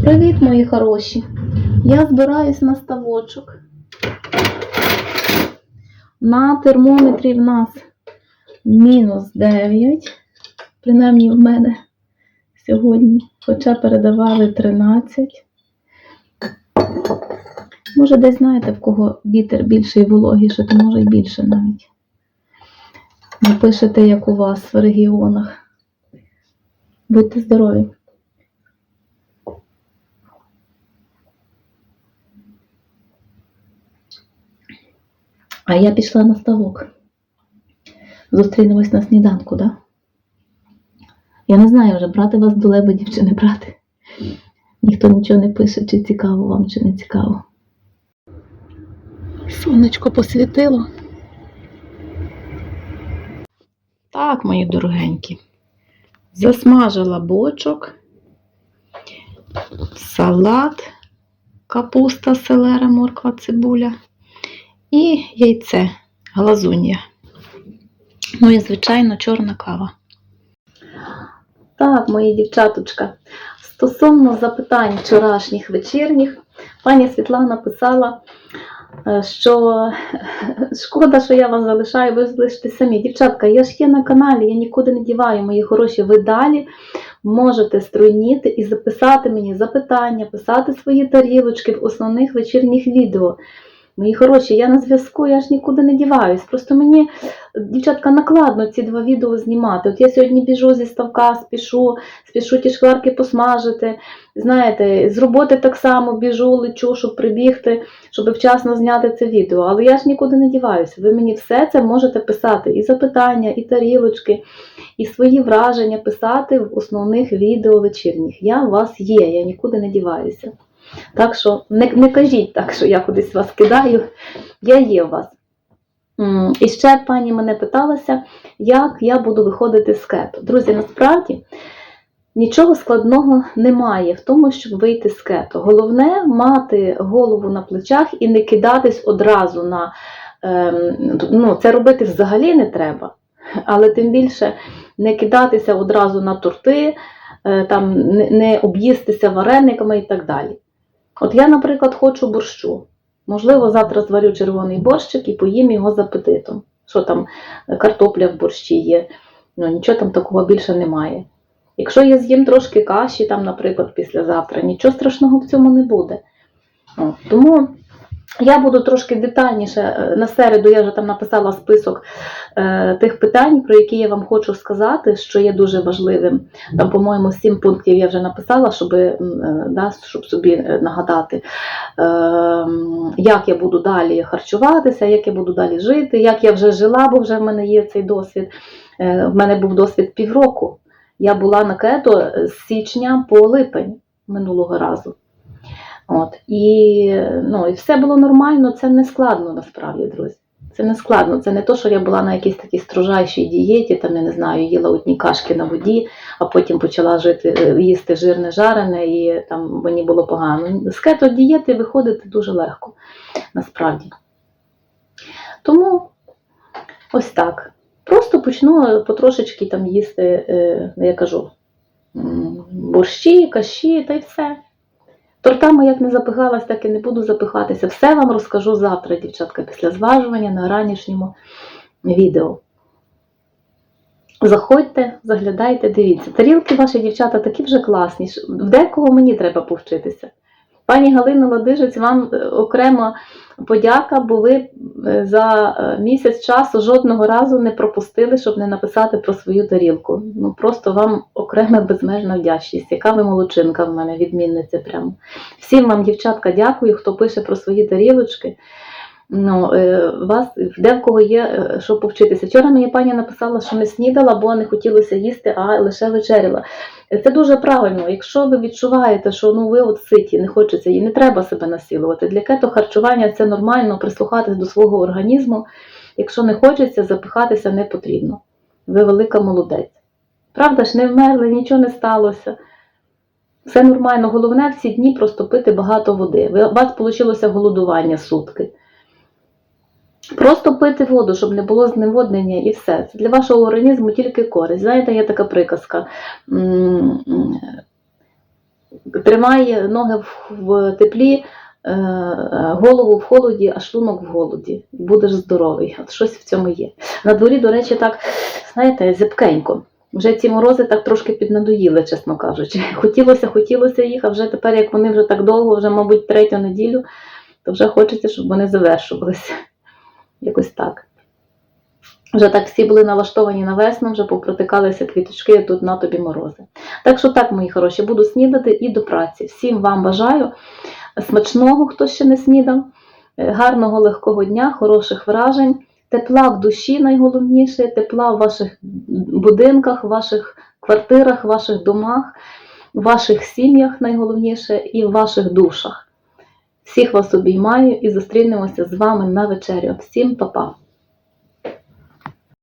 Привіт, мої хороші! Я збираюсь на ставочок. На термометрі в нас мінус 9. Принаймні в мене сьогодні, хоча передавали 13. Може, десь знаєте, в кого вітер більший і вологіше, то може й більше навіть. Напишете, як у вас в регіонах. Будьте здорові! А я пішла на ставок. Зустрінемось на сніданку, да? Я не знаю вже, брати вас до лебедів чи не брати. Ніхто нічого не пише, чи цікаво вам, чи не цікаво. Сонечко посвітило. Так, мої дорогенькі. Засмажила бочок, салат, капуста, селера, морква, цибуля і яйце, глазунья. Ну і, звичайно, чорна кава. Так, мої дівчаточка, стосовно запитань вчорашніх вечірніх, пані Світлана писала, е, що шкода, що я вас залишаю, ви залишите самі. Дівчатка, я ж є на каналі, я нікуди не діваю, мої хороші, ви далі можете струйніти і записати мені запитання, писати свої тарілочки в основних вечірніх відео. Мої хороші, я на зв'язку, я ж нікуди не діваюсь. Просто мені, дівчатка, накладно ці два відео знімати. От я сьогодні біжу зі ставка, спішу, спішу ті шкварки посмажити. Знаєте, з роботи так само біжу, лечу, щоб прибігти, щоб вчасно зняти це відео. Але я ж нікуди не діваюся. Ви мені все це можете писати. І запитання, і тарілочки, і свої враження писати в основних відео вечірніх. Я у вас є, я нікуди не діваюся. Так що не, не кажіть так, що я кудись вас кидаю, я є у вас. І ще пані мене питалася, як я буду виходити з кето. Друзі, насправді нічого складного немає в тому, щоб вийти з кето. Головне мати голову на плечах і не кидатись одразу на. ем, Ну, це робити взагалі не треба, але тим більше не кидатися одразу на торти, е, там, не об'їстися варениками і так далі. От я, наприклад, хочу борщу. Можливо, завтра зварю червоний борщик і поїм його з апетитом. Що там, е, картопля в борщі є, ну нічого там такого більше немає. Якщо я з'їм трошки каші, там, наприклад, післязавтра, нічого страшного в цьому не буде. Тому я буду трошки детальніше е, на середу, я вже там написала список е, тих питань, про які я вам хочу сказати, що є дуже важливим. Там, по-моєму, сім пунктів я вже написала, щоб, е, да, щоб собі е, нагадати, е, як я буду далі харчуватися, як я буду далі жити, як я вже жила, бо вже в мене є цей досвід. Е, В мене був досвід півроку. Я була на кето з січня по липень минулого разу. От, і, ну, і все було нормально, це не складно насправді, друзі. Це не складно. Це не то, що я була на якійсь такій строжайшій дієті, там, я не знаю, їла одні кашки на воді, а потім почала жити, е, їсти жирне жарене, і там мені було погано. З кето дієти виходити дуже легко, насправді. Тому ось так. Просто почну потрошечки там їсти, е, я кажу, борщі, каші та й все. Тортами як не запихалась, так і не буду запихатися. Все вам розкажу завтра, дівчатка, після зважування на ранішньому відео. Заходьте, заглядайте, дивіться. Тарілки ваші дівчата такі вже класні. В декого мені треба повчитися. Пані Галина Ладижець, вам окрема окремо подяка, бо ви е, за е, місяць часу жодного разу не пропустили, щоб не написати про свою тарілку. Ну просто вам окрема безмежна вдячність. Яка ви молодчинка в мене, відмінниця прямо. Всім вам, дівчатка, дякую, хто пише про свої тарілочки. Ну, е, вас де в кого є е, що повчитися. Вчора мені пані написала, що не снідала, бо не хотілося їсти, а лише вечеряла. Е, Це дуже правильно. Якщо ви відчуваєте, що ну ви от ситі, не хочеться і не треба себе насилувати. Для кето харчування це нормально, прислухатись до свого організму. Якщо не хочеться, запихатися не потрібно. Ви велика молодець. Правда ж, не вмерли, нічого не сталося. Все нормально. Головне в ці дні просто пити багато води. У вас вийшло голодування сутки. Просто пити воду, щоб не було зневоднення і все. Це для вашого організму тільки користь. Знаєте, є така приказка. Тримай ноги в, теплі, е, голову в холоді, а шлунок в голоді. Будеш здоровий. От щось в цьому є. На дворі, до речі, так, знаєте, зипкенько. Вже ці морози так трошки піднадоїли, чесно кажучи. Хотілося, хотілося їх, а вже тепер, як вони вже так довго, вже, мабуть, третю неділю, то вже хочеться, щоб вони завершувалися. Якось так. Вже так всі були налаштовані на весну, вже попротикалися квіточки, тут на тобі морози. Так що так, мої хороші, буду снідати і до праці. Всім вам бажаю смачного, хто ще не снідав, е, гарного легкого дня, хороших вражень, тепла в душі найголовніше, тепла в ваших будинках, в ваших квартирах, ваших домах, ваших сім'ях найголовніше і в ваших душах. Всіх вас обіймаю і зустрінемося з вами на вечерю. Всім па-па!